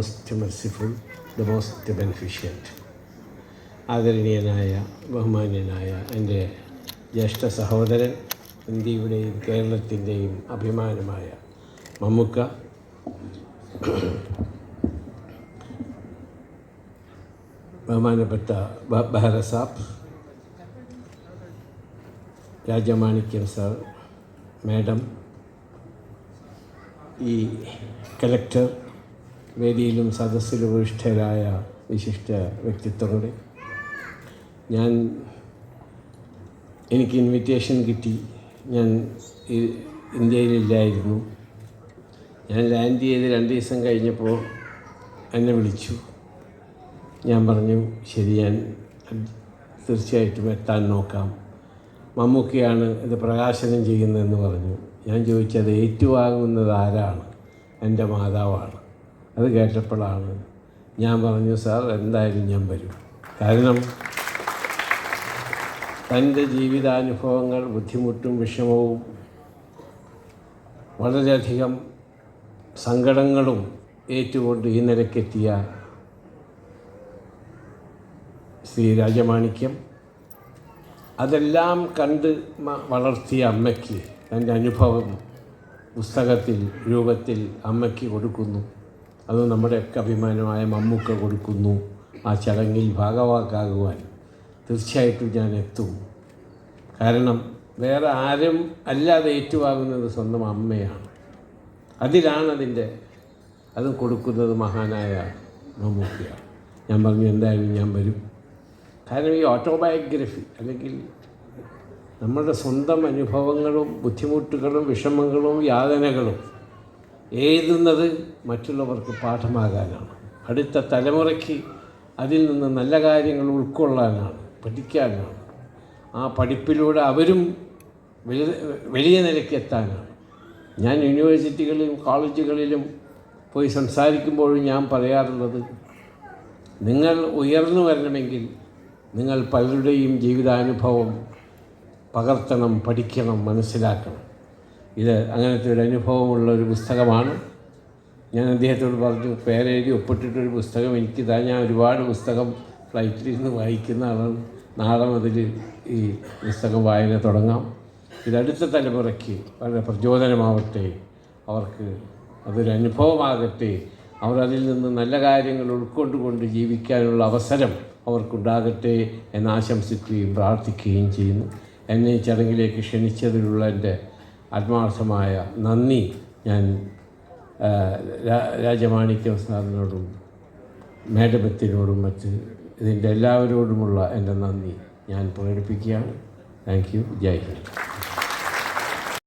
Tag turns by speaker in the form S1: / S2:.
S1: Most merciful the most beneficent ആദരണീയനായ ബഹുമാന്യനായ എന്റെ ജ്യേഷ്ഠ സഹോദരൻ ഇന്ത്യയുടെയും കേരളത്തിന്റെയും അഭിമാനമായ മമ്മുക്ക. ബഹുമാനപ്പെട്ട ബഹറസാബ് ബെഹ്റ സാബ് രാജമാണിക്യം സാർ മാഡം ഈ കലക്ടർ വേദിയിലും സദസ്സിലും വിശിഷ്ട വ്യക്തിത്വങ്ങളെ. ഞാൻ എനിക്ക് ഇൻവിറ്റേഷൻ കിട്ടി. ഞാൻ ഇന്ത്യയിലില്ലായിരുന്നു. ഞാൻ ലാൻഡ് ചെയ്ത് രണ്ട് ദിവസം കഴിഞ്ഞപ്പോൾ എന്നെ വിളിച്ചു. ഞാൻ പറഞ്ഞു ശരി ഞാൻ തീർച്ചയായിട്ടും എത്താൻ നോക്കാം. മമ്മൂക്കയാണ് ഇത് പ്രകാശനം ചെയ്യുന്നതെന്ന് പറഞ്ഞു. ഞാൻ ചോദിച്ചത് ഏറ്റുവാങ്ങുന്നത് ആരാണ്? എന്റെ മാതാവാണ്. അത് കേട്ടപ്പോഴാണ് ഞാൻ പറഞ്ഞു സാർ എന്തായാലും ഞാൻ വരും. കാരണം തന്റെ ജീവിതാനുഭവങ്ങൾ ബുദ്ധിമുട്ടും വിഷമവും വളരെയധികം സങ്കടങ്ങളും ഏറ്റുകൊണ്ട് ഈ നിലക്കെത്തിയ ശ്രീ രാജമാണിക്യം അതെല്ലാം കണ്ട് വളർത്തിയ അമ്മയ്ക്ക് തന്റെ അനുഭവം പുസ്തകത്തിൽ രൂപത്തിൽ അമ്മയ്ക്ക് കൊടുക്കുന്നു. അത് നമ്മുടെയൊക്കെ അഭിമാനമായ മമ്മൂക്ക കൊടുക്കുന്നു. ആ ചടങ്ങിൽ ഭാഗവാക്കാകുവാൻ തീർച്ചയായിട്ടും ഞാൻ എത്തും. കാരണം വേറെ ആരും അല്ലാതെ ഏറ്റുവാങ്ങുന്നത് സ്വന്തം അമ്മയാണ്. അതിലാണ് അതിന്റെ അതും കൊടുക്കുന്നത് മഹാനായ മമ്മൂക്കയാണ് ഞാൻ പറഞ്ഞു എന്തായാലും ഞാൻ വരും. കാരണം ഈ ഓട്ടോബയോഗ്രഫി അല്ലെങ്കിൽ നമ്മുടെ സ്വന്തം അനുഭവങ്ങളും ബുദ്ധിമുട്ടുകളും വിഷമങ്ങളും യാതനകളും എഴുതുന്നത് മറ്റുള്ളവർക്ക് പാഠമാകാനാണ്. അടുത്ത തലമുറയ്ക്ക് അതിൽ നിന്ന് നല്ല കാര്യങ്ങൾ ഉൾക്കൊള്ളാനാണ് പഠിക്കാനാണ്. ആ പഠിപ്പിലൂടെ അവരും വലിയ നിലയ്ക്ക് എത്താനാണ്. ഞാൻ യൂണിവേഴ്സിറ്റികളിലും കോളേജുകളിലും പോയി സംസാരിക്കുമ്പോഴും ഞാൻ പറയാറുള്ളത് നിങ്ങൾ ഉയർന്നു വരണമെങ്കിൽ നിങ്ങൾ പലരുടെയും ജീവിതാനുഭവം പകർത്തണം പഠിക്കണം മനസ്സിലാക്കണം. ഇത് അങ്ങനത്തെ ഒരു അനുഭവമുള്ള ഒരു പുസ്തകമാണ്. ഞാൻ അദ്ദേഹത്തോട് പറഞ്ഞു പേരെഴുതി ഒപ്പിട്ടിട്ടൊരു പുസ്തകം എനിക്കിതാ ഞാൻ ഒരുപാട് പുസ്തകം ഫ്ലൈറ്റിൽ ഇരുന്ന് വായിക്കുന്ന ആളാണ്. നാളെ മുതൽ ഈ പുസ്തകം വായന തുടങ്ങാം. ഇതടുത്ത തലമുറയ്ക്ക് വളരെ പ്രചോദനമാവട്ടെ. അവർക്ക് അതൊരു അനുഭവമാകട്ടെ. അവർ അതിൽ നിന്ന് നല്ല കാര്യങ്ങൾ ഉൾക്കൊണ്ടുകൊണ്ട് ജീവിക്കാനുള്ള അവസരം അവർക്കുണ്ടാകട്ടെ എന്ന് ആശംസിക്കുകയും പ്രാർത്ഥിക്കുകയും ചെയ്യുന്നു. എന്നെ ഈ ചടങ്ങിലേക്ക് ക്ഷണിച്ചതിലുള്ള എന്റെ ആത്മാർത്ഥമായ നന്ദി ഞാൻ രാജമാണിക്യം സാറിനോടും മേഡമത്തിനോടും മറ്റ് ഇതിന്റെ എല്ലാവരോടുമുള്ള എന്റെ നന്ദി ഞാൻ പ്രകടിപ്പിക്കുകയാണ്. Thank you. ജയ് ഹിന്ദ്.